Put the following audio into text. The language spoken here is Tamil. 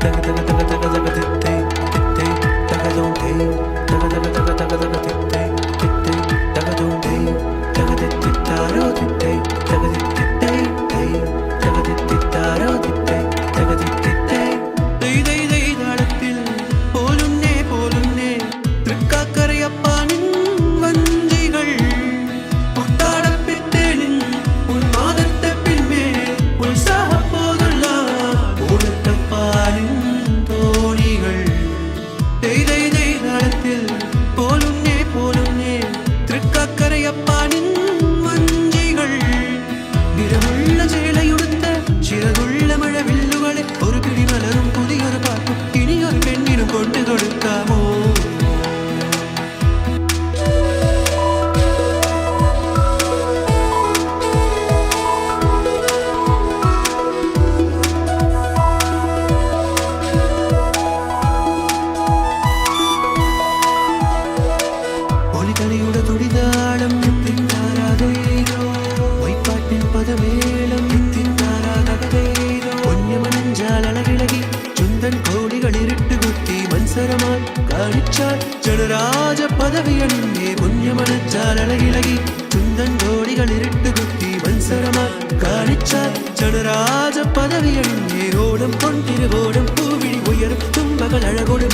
Thank you. கலியுட துடிதாளம் தித்தாராதேரோ வைப்பாட்டில் பதவேளம் தித்தாராதேரோ பொன்யமனஞ்சால் அளவிலகி சுந்தன் கோடிகள் இருட்டு குத்தி மன்சரமாய் காணிச்சால் ஜனராஜ பதவி அன்பே பொன்யமனஞ்சால் அழகிலகி சுந்தன் கோடிகள் இருட்டு குத்தி மன்சரமாய் காணிச்சால் ஜனராஜ பதவி அன்பே ஓடம் கொண்டிரு ஓடம் பூவிழி உயரும் தும்பகள் அழகோடு